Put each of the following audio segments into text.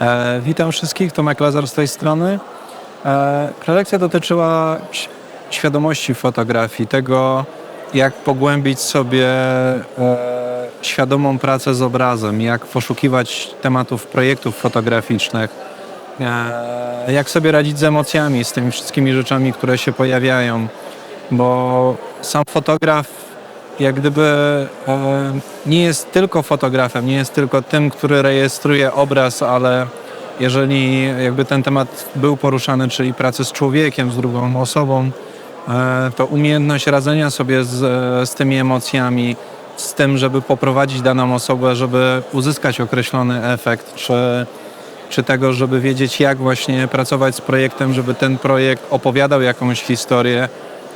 E, witam wszystkich, Tomek Lazar z tej strony. E, prelekcja dotyczyła świadomości fotografii, tego jak pogłębić sobie e, świadomą pracę z obrazem, jak poszukiwać tematów projektów fotograficznych, e, jak sobie radzić z emocjami, z tymi wszystkimi rzeczami, które się pojawiają, bo sam fotograf jak gdyby e, nie jest tylko fotografem, nie jest tylko tym, który rejestruje obraz, ale jeżeli jakby ten temat był poruszany, czyli pracy z człowiekiem, z drugą osobą, e, to umiejętność radzenia sobie z, z tymi emocjami, z tym, żeby poprowadzić daną osobę, żeby uzyskać określony efekt, czy, czy tego, żeby wiedzieć, jak właśnie pracować z projektem, żeby ten projekt opowiadał jakąś historię.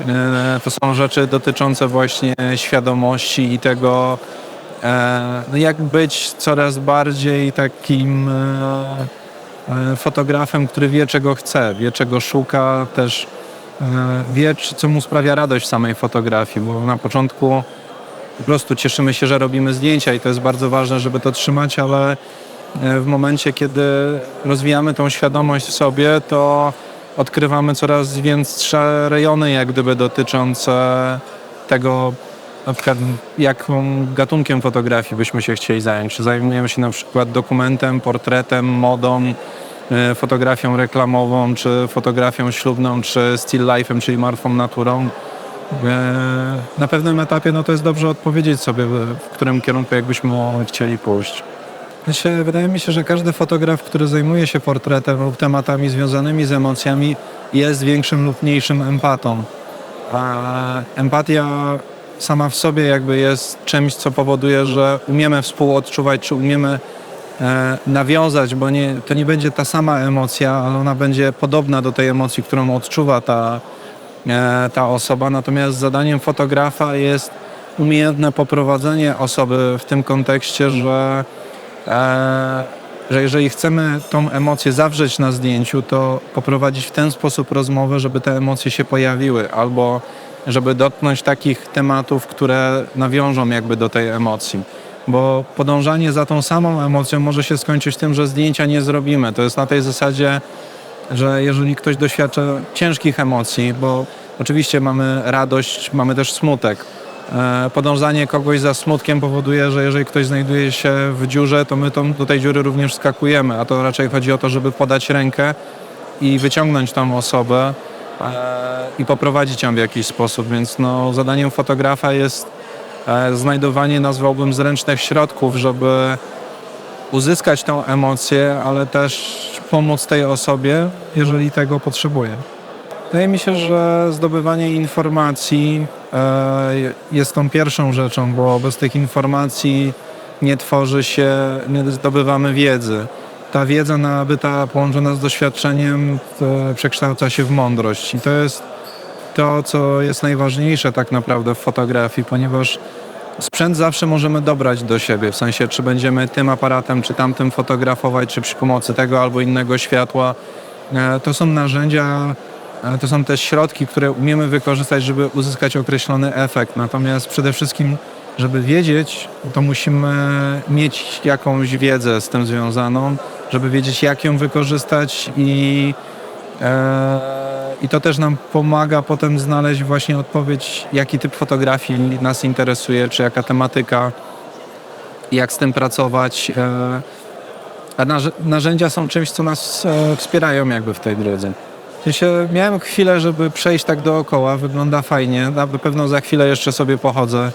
E, To są rzeczy dotyczące właśnie świadomości i tego, e, no jak być coraz bardziej takim e, fotografem, który wie, czego chce, wie, czego szuka, też wie, co mu sprawia radość samej fotografii, bo na początku po prostu cieszymy się, że robimy zdjęcia i to jest bardzo ważne, żeby to trzymać, ale w momencie, kiedy rozwijamy tą świadomość w sobie, to odkrywamy coraz większe rejony, jak gdyby dotyczące tego, na przykład jaką gatunkiem fotografii byśmy się chcieli zająć. Czy zajmujemy się na przykład dokumentem, portretem, modą, e, fotografią reklamową, czy fotografią ślubną, czy still life'em, czyli martwą naturą. E, Na pewnym etapie no to jest dobrze odpowiedzieć sobie, w którym kierunku jakbyśmy chcieli pójść. Znaczy, wydaje mi się, że każdy fotograf, który zajmuje się portretem lub tematami związanymi z emocjami, jest większym lub mniejszym empatą. A empatia sama w sobie jakby jest czymś, co powoduje, że umiemy współodczuwać, czy umiemy e, nawiązać, bo nie, to nie będzie ta sama emocja, ale ona będzie podobna do tej emocji, którą odczuwa ta, e, ta osoba. Natomiast zadaniem fotografa jest umiejętne poprowadzenie osoby w tym kontekście, że, że jeżeli chcemy tą emocję zawrzeć na zdjęciu, to poprowadzić w ten sposób rozmowę, żeby te emocje się pojawiły, albo żeby dotknąć takich tematów, które nawiążą jakby do tej emocji. Bo podążanie za tą samą emocją może się skończyć tym, że zdjęcia nie zrobimy. To jest na tej zasadzie, że jeżeli ktoś doświadcza ciężkich emocji, bo oczywiście mamy radość, mamy też smutek. E, Podążanie kogoś za smutkiem powoduje, że jeżeli ktoś znajduje się w dziurze, to my tą, do tej dziury również skakujemy, a to raczej chodzi o to, żeby podać rękę i wyciągnąć tą osobę e, i poprowadzić ją w jakiś sposób. Więc no, zadaniem fotografa jest e, znajdowanie, nazwałbym, zręcznych środków, żeby uzyskać tą emocję, ale też pomóc tej osobie, jeżeli tego potrzebuje. Wydaje mi się, że zdobywanie informacji jest tą pierwszą rzeczą, bo bez tych informacji nie tworzy się, nie zdobywamy wiedzy. Ta wiedza nabyta, połączona z doświadczeniem, e, przekształca się w mądrość. I to jest to, co jest najważniejsze tak naprawdę w fotografii, ponieważ sprzęt zawsze możemy dobrać do siebie, w sensie czy będziemy tym aparatem, czy tamtym fotografować, czy przy pomocy tego albo innego światła. E, To są narzędzia, e, to są też środki, które umiemy wykorzystać, żeby uzyskać określony efekt. Natomiast przede wszystkim, żeby wiedzieć, to musimy mieć jakąś wiedzę z tym związaną, żeby wiedzieć, jak ją wykorzystać i E, I to też nam pomaga potem znaleźć właśnie odpowiedź, jaki typ fotografii nas interesuje, czy jaka tematyka, jak z tym pracować. E, A narz- narzędzia są czymś, co nas e, wspierają jakby w tej drodze. Ja się, miałem chwilę, żeby przejść tak dookoła, wygląda fajnie, na pewno za chwilę jeszcze sobie pochodzę.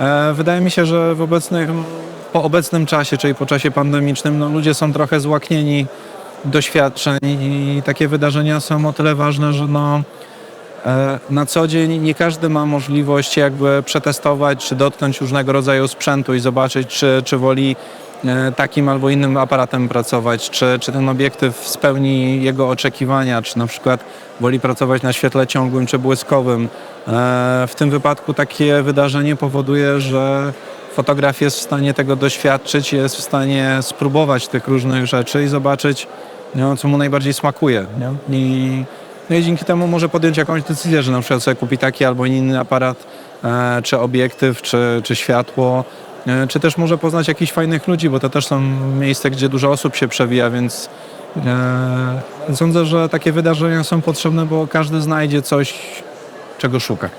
E, Wydaje mi się, że w obecnym, po obecnym czasie, czyli po czasie pandemicznym, no, ludzie są trochę złaknieni doświadczeń i takie wydarzenia są o tyle ważne, że no, e, na co dzień nie każdy ma możliwość jakby przetestować czy dotknąć różnego rodzaju sprzętu i zobaczyć, czy, czy woli takim albo innym aparatem pracować, czy, czy ten obiektyw spełni jego oczekiwania, czy na przykład woli pracować na świetle ciągłym czy błyskowym. E, W tym wypadku takie wydarzenie powoduje, że fotograf jest w stanie tego doświadczyć, jest w stanie spróbować tych różnych rzeczy i zobaczyć, no, co mu najbardziej smakuje. I, no i dzięki temu może podjąć jakąś decyzję, że na przykład sobie kupi taki albo inny aparat, e, czy obiektyw, czy, czy światło e, czy też może poznać jakichś fajnych ludzi, bo to też są miejsca, gdzie dużo osób się przewija, więc e, sądzę, że takie wydarzenia są potrzebne, bo każdy znajdzie coś, czego szuka.